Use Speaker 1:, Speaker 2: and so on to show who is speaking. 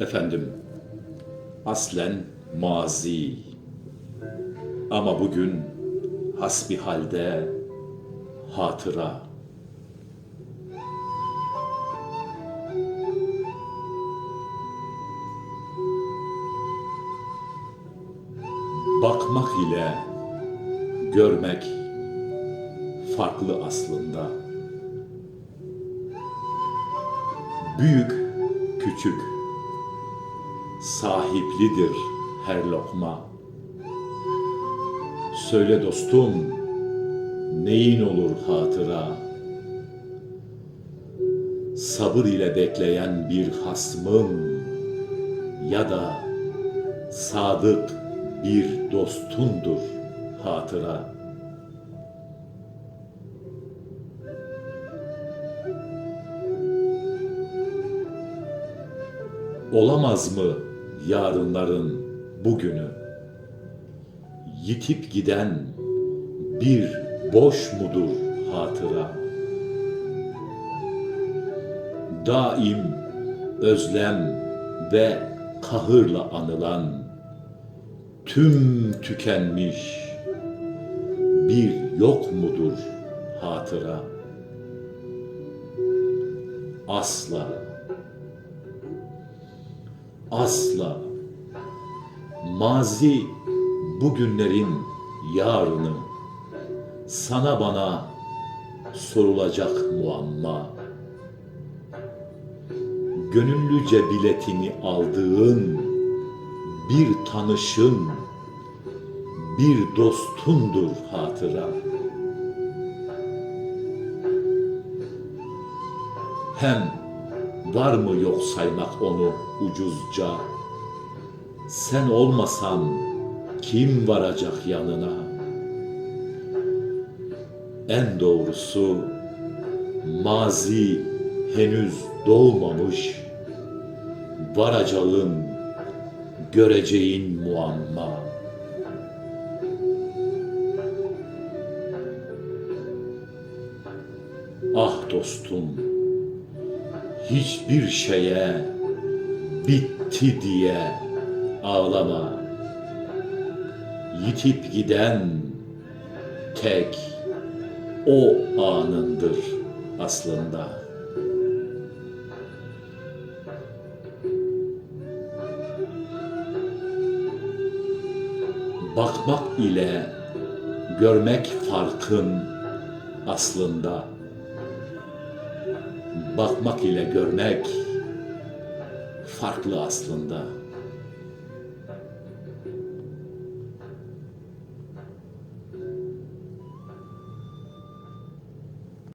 Speaker 1: Efendim, aslen mazi. Ama bugün hasbihalde hatıra. Bakmak ile görmek farklı aslında. Büyük, küçük, sahiplidir her lokma. Söyle dostum, neyin olur hatıra? Sabır ile bekleyen bir hasmın ya da sadık bir dostundur hatıra. Olamaz mı yarınların bugünü? Yitip giden bir boş mudur hatıra? Daim özlem ve kahırla anılan tüm tükenmiş bir yok mudur hatıra? Asla asla. Mazi bugünlerin yarını. Sana bana sorulacak muamma. Gönüllüce biletini aldığın bir tanışın bir dostundur hatıra. Hem var mı yok saymak onu ucuzca? Sen olmasan kim varacak yanına? En doğrusu mazi henüz doğmamış, varacağın, göreceğin muamma. Ah dostum, hiçbir şeye bitti diye ağlama. Yitip giden tek o anındır aslında. Bakmak ile görmek farkın aslında bakmak ile görmek farklı aslında.